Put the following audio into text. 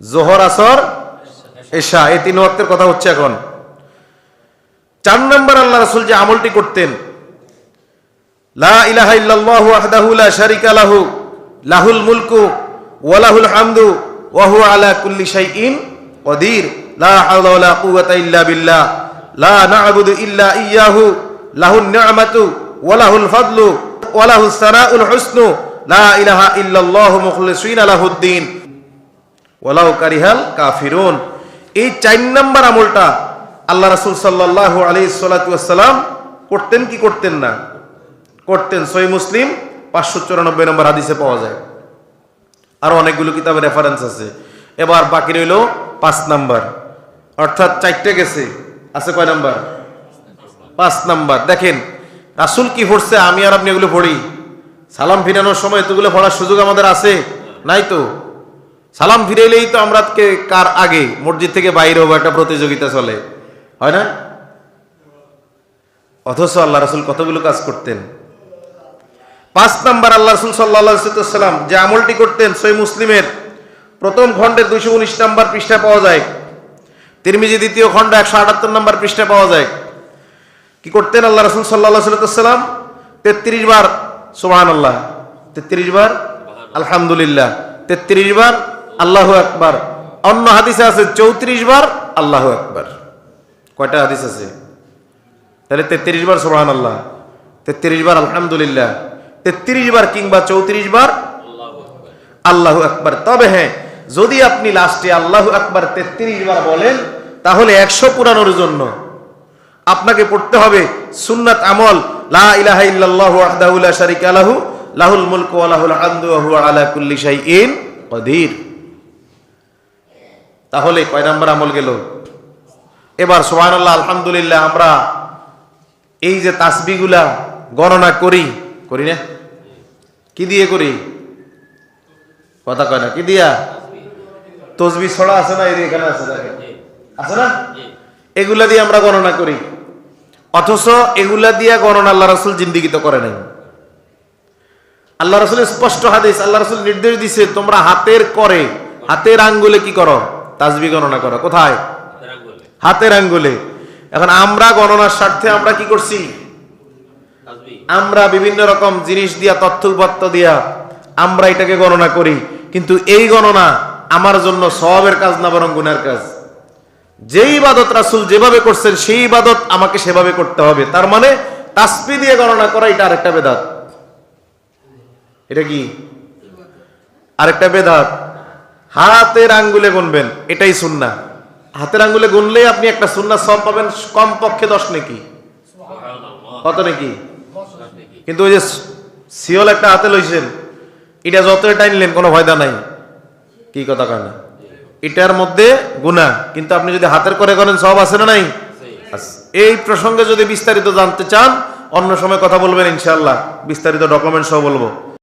জোহর, আসর, এশা, এই তিন ওয়াক্তের কথা হচ্ছে এখন। চার নম্বর আল্লাহ রাসূল যে আমলটি করতেন, লা ইলাহা লাহুল আলা কুল্লি লা ইল্লা লা ইল্লা ওয়া লাহুল লা ইলাহা ওয়ালাউ কারিহাল কাফিরুন। এই চার নম্বর আমলটা আল্লাহ রাসূল সাল্লাল্লাহু আলাইহি সাল্লাতু ওয়াসসালাম করতেন কি করতেন না? করতেন। সই মুসলিম পাঁচশো চুরানব্বই নম্বর হাদিসে পাওয়া যায়। আরও অনেকগুলো কিতাবের রেফারেন্স আছে। এবার বাকি রইল পাঁচ নাম্বার। অর্থাৎ চারটে গেছে। আছে কয় নাম্বার? পাঁচ নাম্বার। দেখেন, রাসুল কি পড়ছে? আমি আর আপনি এগুলো পড়ি। সালাম ফিরানোর সময় এতগুলো পড়ার সুযোগ আমাদের আছে? নাই তো? সালাম ফিরাইলেই তো আমরা কার আগে? মসজিদ থেকে বাইরে হব, একটা প্রতিযোগিতা চলে। হয় না? অথচ আল্লাহ রাসুল কতগুলো কাজ করতেন। পাঁচ নাম্বার আল্লাহ রসুল সাল্লাহাম যে আমলটি করতেন সই মুসলিমের, প্রথম খণ্ডের দুইশো উনিশ নাম্বার পৃষ্ঠা পাওয়া যায়। তিরমিজি দ্বিতীয় খণ্ড একশো আটাত্তর নম্বর পৃষ্ঠা পাওয়া যায়। কি করতেন আল্লাহ রসুল সাল্লাহ সাল্লাম তেত্রিশ বার সোহান আল্লাহ তেত্রিশ বার, আলহামদুলিল্লাহ, তেত্রিশ বার আল্লাহ আকবার। অন্য হাদিসে আছে চৌত্রিশ বার আল্লাহ আকবার। কয়টা হাদিস আছে? তাহলে তেত্রিশ বার সোহান আল্লাহ তেত্রিশ বার আলহামদুলিল্লাহ, তেত্রিশ বার কিংবা চৌত্রিশ বার আল্লাহ আকবার। তবে হ্যাঁ যদি আপনি লাস্টে আল্লাহ আকবার তেত্রিশ বার বলেন, তাহলে একশো পুরানোর জন্য আপনাকে পড়তে হবে সুন্নাত আমল, লা ইল্লাল্লাহু লাহুল মুলকু ওয়া লাহুল হামদু ওয়া হুয়া আলা কুল্লি কদির। তাহলে কয় নাম্বার আমল গেল? এবার সুবহানাল্লাহ, আলহামদুলিল্লাহ, আমরা এই যে তাসবিগুলা গণনা করি করি না? কি দিয়ে করি? কথা কয় না, কি দিয়া? তসবি ছড়া আছে না এখানে আছে আছে না? এগুলা দিয়ে আমরা গণনা করি। অথচ এগুলা দিয়ে গণনা আল্লাহ রসুল জিন্দিগিত করে নাই। আল্লাহ রসুল স্পষ্ট হাদিস, আল্লাহ রসুল নির্দেশ দিছে, তোমরা হাতের করে, হাতের আঙ্গুলে কি করো? তাজবি গণনা করা। কোথায়? হাতের আঙ্গুলে। এখন আমরা গণনার স্বার্থে আমরা কি করছি? আমরা বিভিন্ন রকম জিনিস দিয়া তথ্য উপাত্ত দিয়া আমরা এটাকে গণনা করি। কিন্তু এই গণনা আমার জন্য সবের কাজ না বরং গুনার কাজ। যেই ইবাদত রাসুল যেভাবে করছেন সেই ইবাদত আমাকে সেভাবে করতে হবে। তার মানে তাসপি দিয়ে গণনা করা এটা আরেকটা বেদাত। এটা কি? আরেকটা বেদাত। হাতের আঙ্গুলে গুনবেন এটাই সুন্না। হাতের আঙ্গুলে গুনলেই আপনি একটা সুন্না সব পাবেন কম পক্ষে দশ নাকি। কত নাকি? কিন্তু ওই যে সিওল একটা হাতে লইছেন এটা যতই টাইনলেন কোনো ভয়দা নাই। কি কথা কয় না? এটার মধ্যে গুণা কিন্তু আপনি যদি হাতের করে করেন সব আছে না নাই? এই প্রসঙ্গে যদি বিস্তারিত জানতে চান অন্য সময় কথা বলবেন ইনশাল্লাহ বিস্তারিত ডকুমেন্ট সহ বলব।